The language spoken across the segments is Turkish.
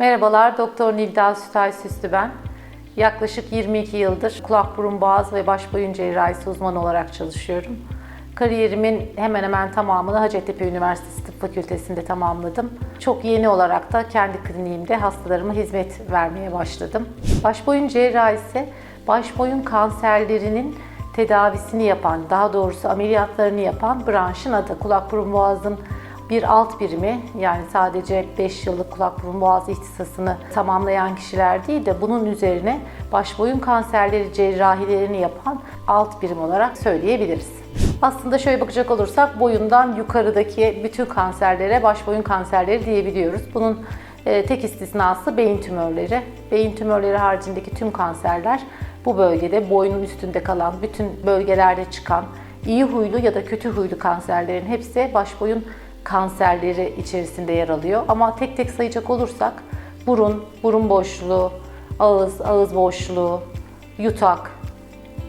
Merhabalar, Doktor Nilda Sütay Süslü ben. Yaklaşık 22 yıldır kulak burun boğaz ve baş boyun cerrahisi uzmanı olarak çalışıyorum. Kariyerimin hemen hemen tamamını Hacettepe Üniversitesi Tıp Fakültesi'nde tamamladım. Çok yeni olarak da kendi kliniğimde hastalarıma hizmet vermeye başladım. Baş boyun cerrahisi, baş boyun kanserlerinin tedavisini yapan, daha doğrusu ameliyatlarını yapan branşın adı. Kulak burun boğazın bir alt birimi yani sadece 5 yıllık kulak burun boğaz ihtisasını tamamlayan kişiler değil de bunun üzerine baş boyun kanserleri cerrahilerini yapan alt birim olarak söyleyebiliriz. Aslında şöyle bakacak olursak boyundan yukarıdaki bütün kanserlere baş boyun kanserleri diyebiliyoruz. Bunun e, tek istisnası beyin tümörleri. Beyin tümörleri haricindeki tüm kanserler bu bölgede boynun üstünde kalan, bütün bölgelerde çıkan iyi huylu ya da kötü huylu kanserlerin hepsi baş boyun kanserleri içerisinde yer alıyor. Ama tek tek sayacak olursak burun, burun boşluğu, ağız, ağız boşluğu, yutak,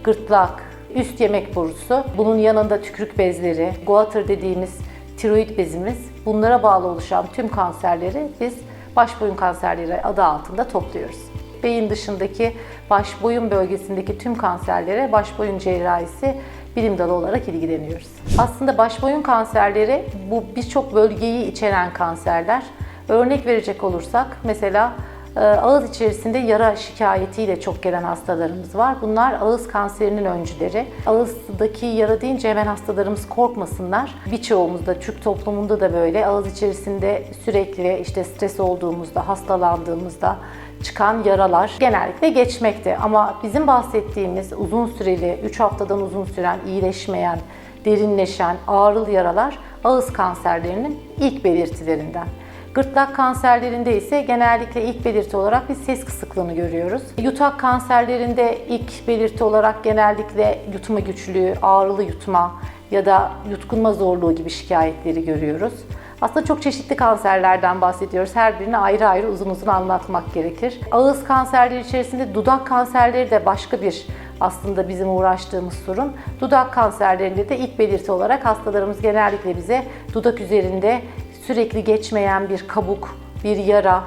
gırtlak, üst yemek borusu, bunun yanında tükürük bezleri, goiter dediğimiz tiroid bezimiz, bunlara bağlı oluşan tüm kanserleri biz baş boyun kanserleri adı altında topluyoruz. Beyin dışındaki baş boyun bölgesindeki tüm kanserlere baş boyun cerrahisi bilim dalı olarak ilgileniyoruz. Aslında baş boyun kanserleri bu birçok bölgeyi içeren kanserler. Örnek verecek olursak mesela ağız içerisinde yara şikayetiyle çok gelen hastalarımız var. Bunlar ağız kanserinin öncüleri. Ağızdaki yara deyince hemen hastalarımız korkmasınlar. Birçoğumuzda, Türk toplumunda da böyle ağız içerisinde sürekli işte stres olduğumuzda, hastalandığımızda çıkan yaralar genellikle geçmekte. Ama bizim bahsettiğimiz uzun süreli, 3 haftadan uzun süren, iyileşmeyen, derinleşen, ağrılı yaralar ağız kanserlerinin ilk belirtilerinden. Gırtlak kanserlerinde ise genellikle ilk belirti olarak biz ses kısıklığını görüyoruz. Yutak kanserlerinde ilk belirti olarak genellikle yutma güçlüğü, ağrılı yutma ya da yutkunma zorluğu gibi şikayetleri görüyoruz. Aslında çok çeşitli kanserlerden bahsediyoruz. Her birini ayrı ayrı uzun uzun anlatmak gerekir. Ağız kanserleri içerisinde dudak kanserleri de başka bir aslında bizim uğraştığımız sorun. Dudak kanserlerinde de ilk belirti olarak hastalarımız genellikle bize dudak üzerinde sürekli geçmeyen bir kabuk, bir yara,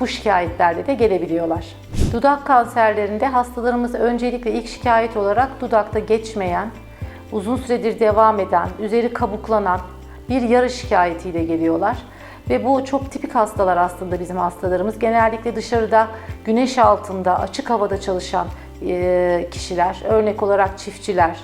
bu şikayetlerle de gelebiliyorlar. Dudak kanserlerinde hastalarımız öncelikle ilk şikayet olarak dudakta geçmeyen, uzun süredir devam eden, üzeri kabuklanan bir yara şikayetiyle geliyorlar. Ve bu çok tipik hastalar aslında bizim hastalarımız. Genellikle dışarıda güneş altında, açık havada çalışan kişiler, örnek olarak çiftçiler,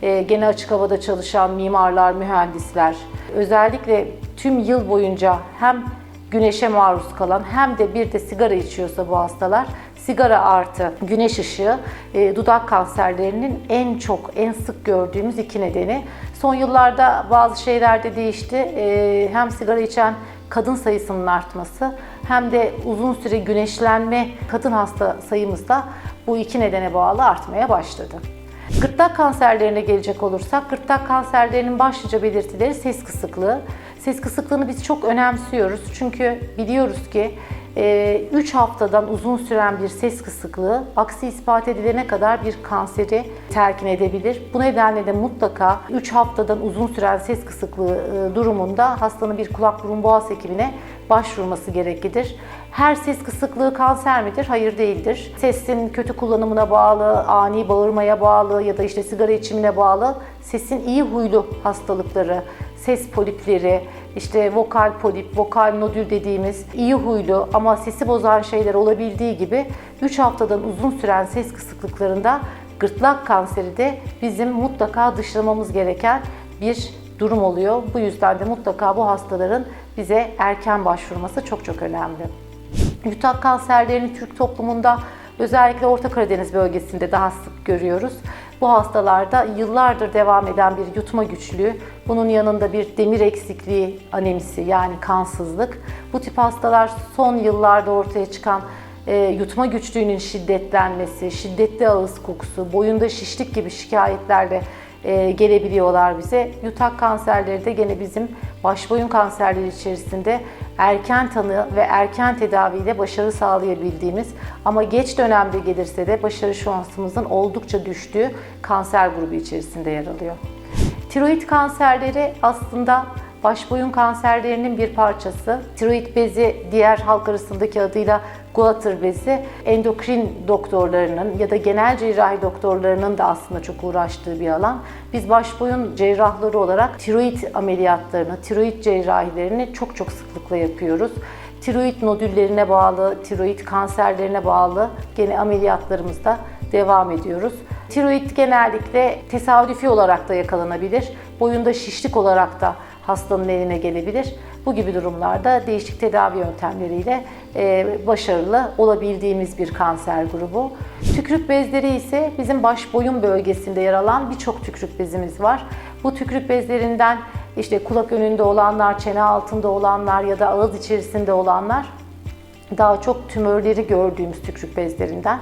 gene açık havada çalışan mimarlar, mühendisler, özellikle tüm yıl boyunca hem güneşe maruz kalan hem de bir de sigara içiyorsa bu hastalar sigara artı güneş ışığı e, dudak kanserlerinin en çok en sık gördüğümüz iki nedeni. Son yıllarda bazı şeyler de değişti. E, hem sigara içen kadın sayısının artması hem de uzun süre güneşlenme kadın hasta sayımız da bu iki nedene bağlı artmaya başladı. Gırtlak kanserlerine gelecek olursak, gırtlak kanserlerinin başlıca belirtileri ses kısıklığı. Ses kısıklığını biz çok önemsiyoruz çünkü biliyoruz ki 3 haftadan uzun süren bir ses kısıklığı aksi ispat edilene kadar bir kanseri terkin edebilir. Bu nedenle de mutlaka 3 haftadan uzun süren ses kısıklığı durumunda hastanın bir kulak burun boğaz hekimine başvurması gereklidir. Her ses kısıklığı kanser midir? Hayır değildir. Sesin kötü kullanımına bağlı, ani bağırmaya bağlı ya da işte sigara içimine bağlı sesin iyi huylu hastalıkları, ses polipleri, işte vokal polip, vokal nodül dediğimiz iyi huylu ama sesi bozan şeyler olabildiği gibi 3 haftadan uzun süren ses kısıklıklarında gırtlak kanseri de bizim mutlaka dışlamamız gereken bir durum oluyor. Bu yüzden de mutlaka bu hastaların bize erken başvurması çok çok önemli. Yutak kanserlerini Türk toplumunda özellikle Orta Karadeniz bölgesinde daha sık görüyoruz. Bu hastalarda yıllardır devam eden bir yutma güçlüğü, bunun yanında bir demir eksikliği anemisi yani kansızlık. Bu tip hastalar son yıllarda ortaya çıkan e, yutma güçlüğünün şiddetlenmesi, şiddetli ağız kokusu, boyunda şişlik gibi şikayetlerle e, gelebiliyorlar bize. Yutak kanserleri de gene bizim baş boyun kanserleri içerisinde erken tanı ve erken tedaviyle başarı sağlayabildiğimiz ama geç dönemde gelirse de başarı şansımızın oldukça düştüğü kanser grubu içerisinde yer alıyor. Tiroid kanserleri aslında baş boyun kanserlerinin bir parçası. Tiroid bezi diğer halk arasındaki adıyla guatr bezi endokrin doktorlarının ya da genel cerrahi doktorlarının da aslında çok uğraştığı bir alan. Biz baş boyun cerrahları olarak tiroid ameliyatlarını, tiroid cerrahilerini çok çok sıklıkla yapıyoruz. Tiroid nodüllerine bağlı, tiroid kanserlerine bağlı gene ameliyatlarımızda devam ediyoruz. Tiroid genellikle tesadüfi olarak da yakalanabilir. Boyunda şişlik olarak da hastanın eline gelebilir. Bu gibi durumlarda değişik tedavi yöntemleriyle e, başarılı olabildiğimiz bir kanser grubu. Tükrük bezleri ise bizim baş boyun bölgesinde yer alan birçok tükrük bezimiz var. Bu tükrük bezlerinden işte kulak önünde olanlar, çene altında olanlar ya da ağız içerisinde olanlar daha çok tümörleri gördüğümüz tükrük bezlerinden.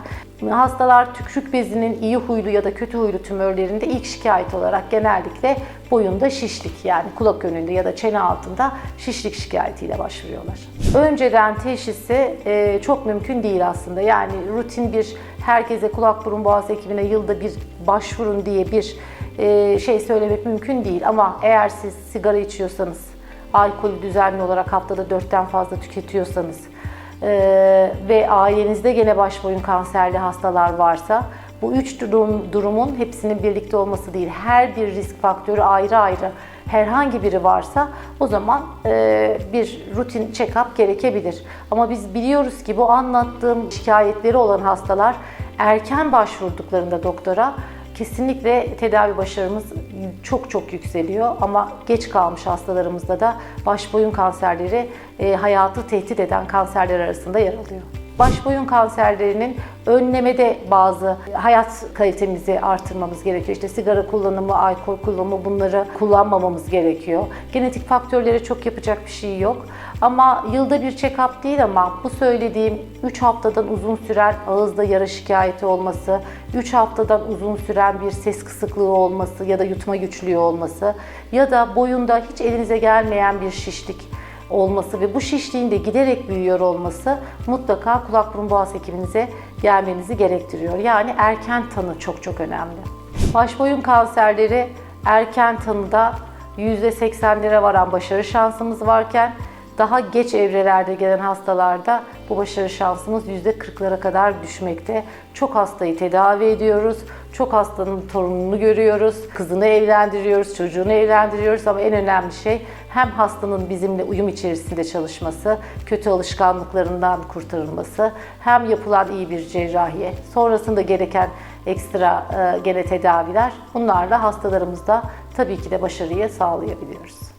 Hastalar tükrük bezinin iyi huylu ya da kötü huylu tümörlerinde ilk şikayet olarak genellikle boyunda şişlik yani kulak önünde ya da çene altında şişlik şikayetiyle başvuruyorlar. Önceden teşhisi e, çok mümkün değil aslında. Yani rutin bir herkese kulak burun boğaz hekimine yılda bir başvurun diye bir e, şey söylemek mümkün değil. Ama eğer siz sigara içiyorsanız, alkolü düzenli olarak haftada dörtten fazla tüketiyorsanız, ee, ve ailenizde gene baş boyun kanserli hastalar varsa bu üç durum, durumun hepsinin birlikte olması değil, her bir risk faktörü ayrı ayrı herhangi biri varsa o zaman e, bir rutin check-up gerekebilir. Ama biz biliyoruz ki bu anlattığım şikayetleri olan hastalar erken başvurduklarında doktora kesinlikle tedavi başarımız çok çok yükseliyor ama geç kalmış hastalarımızda da baş boyun kanserleri e, hayatı tehdit eden kanserler arasında yer alıyor. Baş boyun kanserlerinin önlemede bazı hayat kalitemizi artırmamız gerekiyor. İşte sigara kullanımı, alkol kullanımı bunları kullanmamamız gerekiyor. Genetik faktörlere çok yapacak bir şey yok. Ama yılda bir check-up değil ama bu söylediğim 3 haftadan uzun süren ağızda yara şikayeti olması, 3 haftadan uzun süren bir ses kısıklığı olması ya da yutma güçlüğü olması ya da boyunda hiç elinize gelmeyen bir şişlik olması ve bu şişliğin de giderek büyüyor olması mutlaka kulak burun boğaz hekiminize gelmenizi gerektiriyor. Yani erken tanı çok çok önemli. Baş boyun kanserleri erken tanıda %80'lere varan başarı şansımız varken daha geç evrelerde gelen hastalarda bu başarı şansımız %40'lara kadar düşmekte. Çok hastayı tedavi ediyoruz. Çok hastanın torununu görüyoruz. Kızını evlendiriyoruz, çocuğunu evlendiriyoruz ama en önemli şey hem hastanın bizimle uyum içerisinde çalışması, kötü alışkanlıklarından kurtarılması, hem yapılan iyi bir cerrahiye, sonrasında gereken ekstra e, gene tedaviler bunlarla hastalarımızda tabii ki de başarıyı sağlayabiliyoruz.